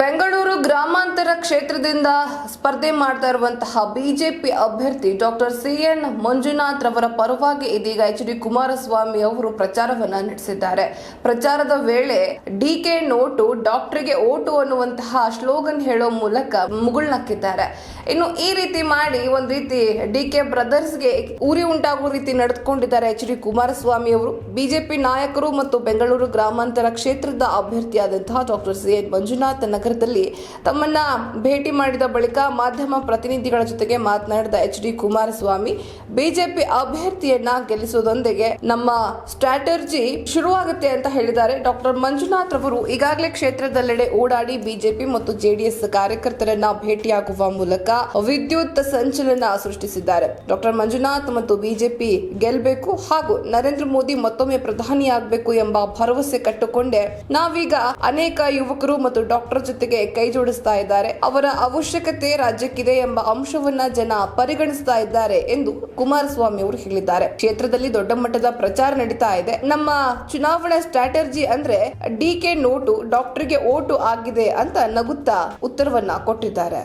ಬೆಂಗಳೂರು ಗ್ರಾಮಾಂತರ ಕ್ಷೇತ್ರದಿಂದ ಸ್ಪರ್ಧೆ ಮಾಡ್ತಾ ಇರುವಂತಹ ಬಿಜೆಪಿ ಅಭ್ಯರ್ಥಿ ಡಾಕ್ಟರ್ ಸಿ ಎನ್ ಮಂಜುನಾಥ್ ರವರ ಪರವಾಗಿ ಇದೀಗ ಎಚ್ ಡಿ ಕುಮಾರಸ್ವಾಮಿ ಅವರು ಪ್ರಚಾರವನ್ನ ನಡೆಸಿದ್ದಾರೆ. ಪ್ರಚಾರದ ವೇಳೆ ಡಿ ಕೆ ನೋಟು ಡಾಕ್ಟರ್ಗೆ ಓಟು ಅನ್ನುವಂತಹ ಸ್ಲೋಗನ್ ಹೇಳೋ ಮೂಲಕ ಮುಗುಳ್ನಕ್ಕಿದ್ದಾರೆ ಇನ್ನು ಈ ರೀತಿ ಮಾಡಿ ಒಂದ್ ರೀತಿ ಡಿ ಕೆ ಬ್ರದರ್ಸ್ಗೆ ಉರಿ ಉಂಟಾಗುವ ರೀತಿ ನಡೆದುಕೊಂಡಿದ್ದಾರೆ ಎಚ್ ಡಿ ಕುಮಾರಸ್ವಾಮಿ ಅವರು. ಬಿಜೆಪಿ ನಾಯಕರು ಮತ್ತು ಬೆಂಗಳೂರು ಗ್ರಾಮಾಂತರ ಕ್ಷೇತ್ರದ ಅಭ್ಯರ್ಥಿಯಾದಂತಹ ಡಾಕ್ಟರ್ ಸಿ ಎನ್ ಮಂಜುನಾಥ್ ನಗರದಲ್ಲಿ ತಮ್ಮನ್ನ ಭೇಟಿ ಮಾಡಿದ ಬಳಿಕ ಮಾಧ್ಯಮ ಪ್ರತಿನಿಧಿಗಳ ಜೊತೆಗೆ ಮಾತನಾಡಿದ ಎಚ್ ಡಿ ಕುಮಾರಸ್ವಾಮಿ, ಬಿಜೆಪಿ ಅಭ್ಯರ್ಥಿಯನ್ನ ಗೆಲ್ಲಿಸುವುದೊಂದಿಗೆ ನಮ್ಮ ಸ್ಟ್ರಾಟರ್ಜಿ ಶುರುವಾಗುತ್ತೆ ಅಂತ ಹೇಳಿದ್ದಾರೆ. ಡಾಕ್ಟರ್ ಮಂಜುನಾಥ್ ಅವರು ಈಗಾಗಲೇ ಕ್ಷೇತ್ರದಲ್ಲೆಡೆ ಓಡಾಡಿ ಬಿಜೆಪಿ ಮತ್ತು ಜೆಡಿಎಸ್ ಕಾರ್ಯಕರ್ತರನ್ನ ಭೇಟಿಯಾಗುವ ಮೂಲಕ ವಿದ್ಯುತ್ ಸಂಚಲನ ಸೃಷ್ಟಿಸಿದ್ದಾರೆ. ಡಾಕ್ಟರ್ ಮಂಜುನಾಥ್ ಮತ್ತು ಬಿಜೆಪಿ ಗೆಲ್ಲಬೇಕು ಹಾಗೂ ನರೇಂದ್ರ ಮೋದಿ ಮತ್ತೊಮ್ಮೆ ಪ್ರಧಾನಿಯಾಗಬೇಕು ಎಂಬ ಭರವಸೆ ಕಟ್ಟುಕೊಂಡೆ ನಾವೀಗ ಅನೇಕ ಯುವಕರು ಮತ್ತು ಡಾಕ್ಟರ್ ಜೊತೆಗೆ ಕೈ ಜೋಡಿಸ್ತಾ ಇದ್ದಾರೆ. ಅವರ ಅವಶ್ಯಕತೆ ರಾಜ್ಯಕ್ಕಿದೆ ಎಂಬ ಅಂಶವನ್ನ ಜನ ಪರಿಗಣಿಸ್ತಾ ಇದ್ದಾರೆ ಎಂದು ಕುಮಾರಸ್ವಾಮಿ ಅವರು ಹೇಳಿದ್ದಾರೆ. ಕ್ಷೇತ್ರದಲ್ಲಿ ದೊಡ್ಡ ಮಟ್ಟದ ಪ್ರಚಾರ ನಡೀತಾ ಇದೆ. ನಮ್ಮ ಚುನಾವಣಾ ಸ್ಟ್ರಾಟರ್ಜಿ ಅಂದ್ರೆ ಡಿ ಕೆ ನೋಟು, ಡಾಕ್ಟರ್ಗೆ ಓಟು ಆಗಿದೆ ಅಂತ ನಗುತ್ತಾ ಉತ್ತರವನ್ನ ಕೊಟ್ಟಿದ್ದಾರೆ.